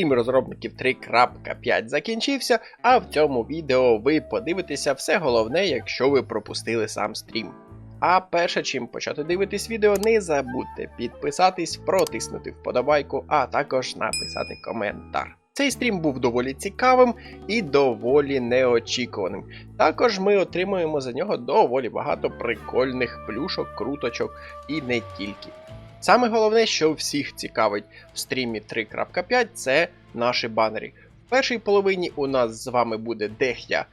Стрім розробників 3.5 закінчився, а в цьому відео ви подивитеся все головне, якщо ви пропустили сам стрім. А перше, чим почати дивитись відео, не забудьте підписатись, протиснути вподобайку, а також написати коментар. Цей стрім був доволі цікавим і доволі неочікуваним. Також ми отримуємо за нього доволі багато прикольних плюшок, круточок і не тільки. Саме головне, що всіх цікавить в стрімі 3.5, це наші банери. В першій половині у нас з вами буде Дехя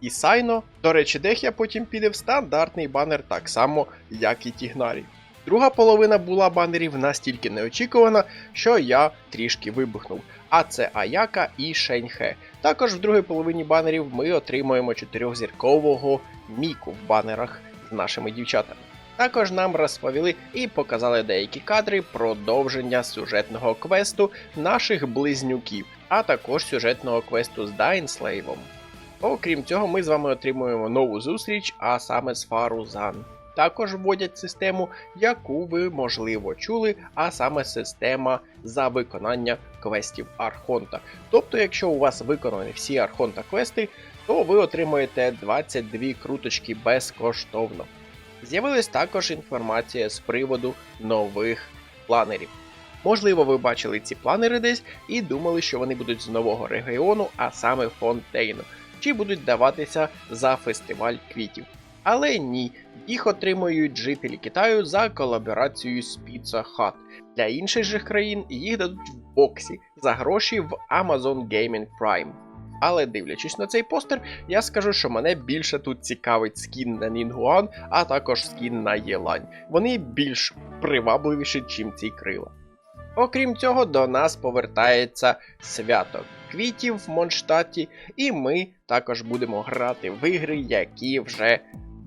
і Сайно. До речі, Дехя потім піде в стандартний банер так само, як і Тігнарі. Друга половина була банерів настільки неочікувана, що я трішки вибухнув. А це Аяка і Шеньхе. Також в другій половині банерів ми отримуємо чотирьохзіркового Міку в банерах з нашими дівчатами. Також нам розповіли і показали деякі кадри продовження сюжетного квесту наших близнюків, а також сюжетного квесту з Дайнслейвом. Окрім цього, ми з вами отримуємо нову зустріч, а саме з Фарузан. Також вводять систему, яку ви можливо чули, а саме система за виконання квестів Архонта. Тобто, якщо у вас виконані всі Архонта квести, то ви отримуєте 22 круточки безкоштовно. З'явилась також інформація з приводу нових планерів. Можливо, ви бачили ці планери десь і думали, що вони будуть з нового регіону, а саме Фонтейну, чи будуть даватися за фестиваль квітів. Але ні, їх отримують жителі Китаю за колаборацією з Pizza Hut. Для інших же країн їх дадуть в боксі за гроші в Amazon Gaming Prime. Але дивлячись на цей постер, я скажу, що мене більше тут цікавить скін на Нінгуан, а також скін на Єлань. Вони більш привабливіші, чим ці крила. Окрім цього, до нас повертається свято квітів в Монштаті, і ми також будемо грати в ігри, які вже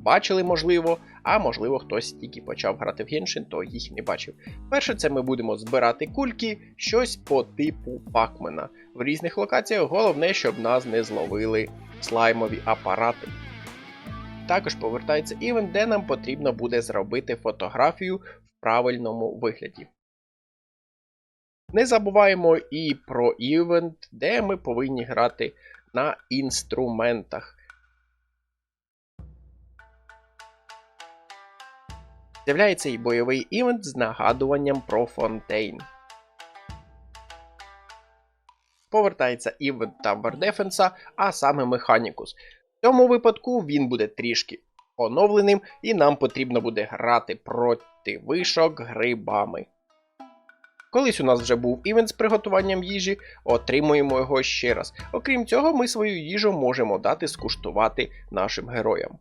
бачили, можливо, а можливо хтось тільки почав грати в Геншин, то їх не бачив. Перше, це ми будемо збирати кульки, щось по типу пакмена. В різних локаціях головне, щоб нас не зловили слаймові апарати. Також повертається івент, де нам потрібно буде зробити фотографію в правильному вигляді. Не забуваємо і про івент, де ми повинні грати на інструментах. З'являється і бойовий івент з нагадуванням про Фонтейн. Повертається івент Tower Defense, а саме Механікус. В цьому випадку він буде трішки оновленим, і нам потрібно буде грати проти вишок грибами. Колись у нас вже був івент з приготуванням їжі, отримуємо його ще раз. Окрім цього, ми свою їжу можемо дати скуштувати нашим героям.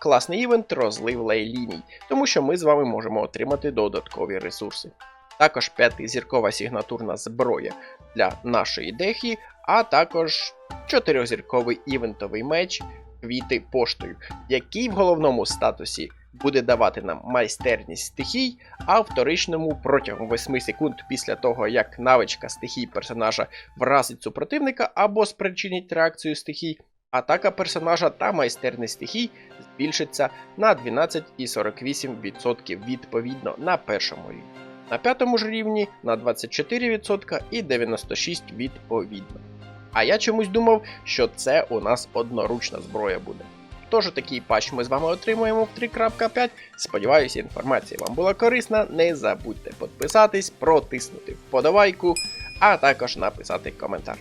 Класний івент розлив лейліній, тому що ми з вами можемо отримати додаткові ресурси. Також п'ятизіркова сигнатурна зброя для нашої дехі, а також чотирьохзірковий івентовий меч квіти поштою, який в головному статусі буде давати нам майстерність стихій, а вторичному протягом 8 секунд після того, як навичка стихій персонажа вразить супротивника або спричинить реакцію стихій, атака персонажа та майстерність стихій збільшиться на 12,48% відповідно на першому рівні. На п'ятому ж рівні на 24% і 96% відповідно. А я чомусь думав, що це у нас одноручна зброя буде. Тож такий патч ми з вами отримуємо в 3.5. Сподіваюся, інформація вам була корисна. Не забудьте підписатись, протиснути вподобайку, а також написати коментар.